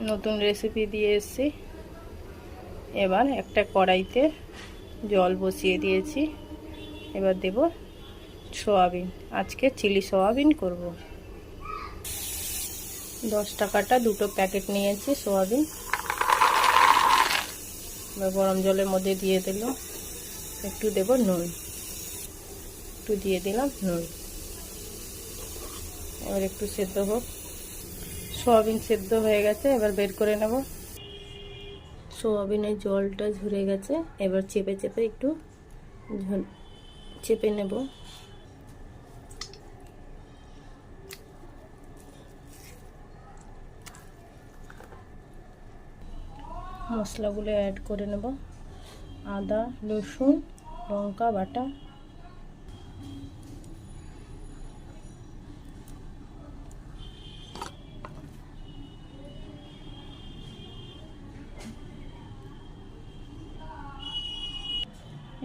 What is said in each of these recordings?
নতুন রেসিপি দিয়ে এসেছি। এবার একটা কড়াইতে জল বসিয়ে দিয়েছি। এবার দেব সোয়াবিন। আজকে চিলি সোয়াবিন করব। দশ টাকাটা দুটো প্যাকেট নিয়েছি সোয়াবিন। এবার গরম জলের মধ্যে দিয়ে দিলাম একটু দেব নুন। একটু দিয়ে দিলাম নুন। এবার একটু সেদ্ধ হোক। সোয়াবিন সেদ্ধ হয়ে গেছে, এবার বের করে নেব। সোয়াবিনের জলটা ঝরে গেছে, এবার চেপে চেপে একটু চেপে নেব। মশলাগুলো অ্যাড করে নেব। আদা, রসুন, লঙ্কা, বাটা।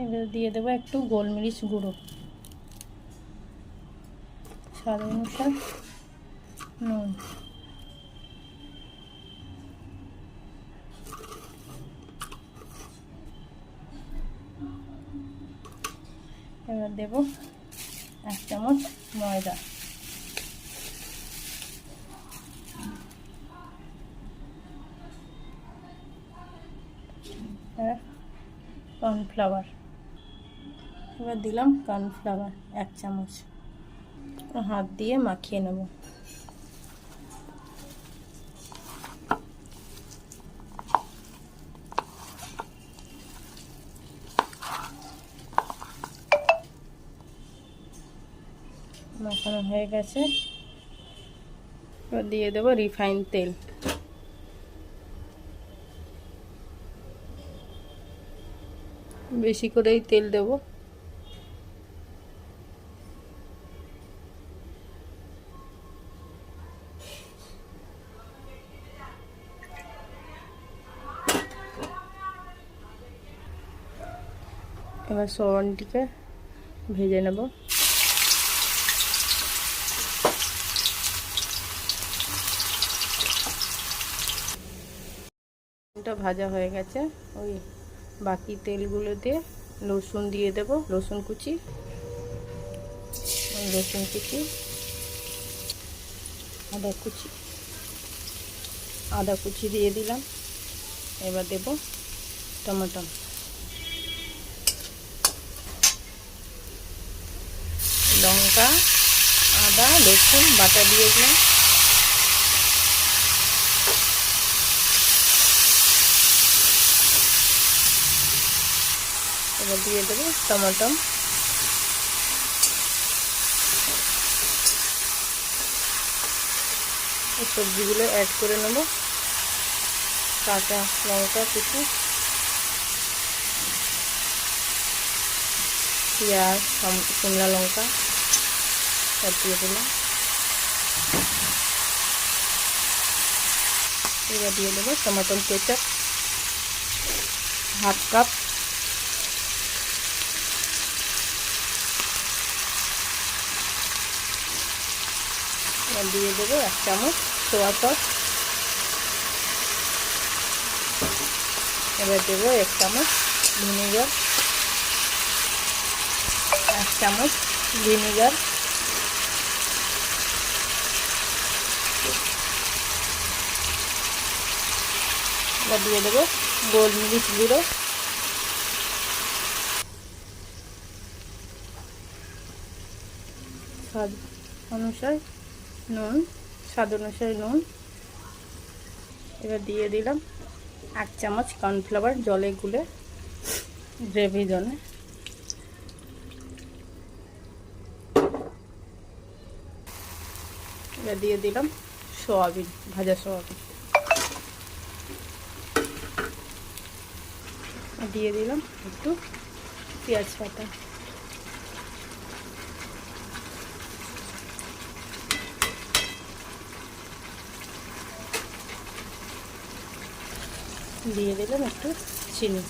এবার দিয়ে দেবো একটু গোলমরিচ গুঁড়ো। স্বাদ অনুসার নুন। এবার দেব এক চামচ ময়দা। কর্নফ্লাওয়ার। এবার দিলাম কর্নফ্লাওয়ার, এক চামচ। হাত দিয়ে মাখিয়ে নেব। মাখানো হয়ে গেছে। এবার দিয়ে দেবো রিফাইন তেল। বেশি করেই তেল দেবো। এবার সোয়ানটিকে ভেজে নেব। ভাজা হয়ে গেছে। ওই বাকি তেলগুলো দিয়ে রসুন দিয়ে দেব, রসুন কুচি। রসুন কুচি, আদা কুচি। আদা কুচি দিয়ে দিলাম। এবার দেব টমেটো। লঙ্কা, আদা, রসুন, বাটা দিয়ে দিলাম। এবার দিয়ে দেবো টমেটো। সবজিগুলো অ্যাড করে নেব। কাঁচা লঙ্কা কিছু পেঁয়াজ শিমলা লঙ্কা। সব দিয়ে দিলাম। এবার দিয়ে দেবো টমেটো, কেচাপ, হাফ কাপ। এবার দিয়ে দেবো এক চামচ সোয়া সস। এবার দেবো এক চামচ ভিনেগার। এক চামচ ভিনেগার। এবার দিয়ে দেবো, গোলমরিচ গুঁড়ো। স্বাদ অনুসার নুন, স্বাদ অনুসারে নুন। এবার দিয়ে দিলাম এক চামচ কর্নফ্লাওয়ার জলে গুলে গ্রেভি জন্য এবার দিয়ে দিলাম সোয়াবিন, ভাজা সোয়াবিন। দিয়ে দিলাম একটু পেঁয়াজ পাতা। দিয়ে দিলাম একটু চিনি।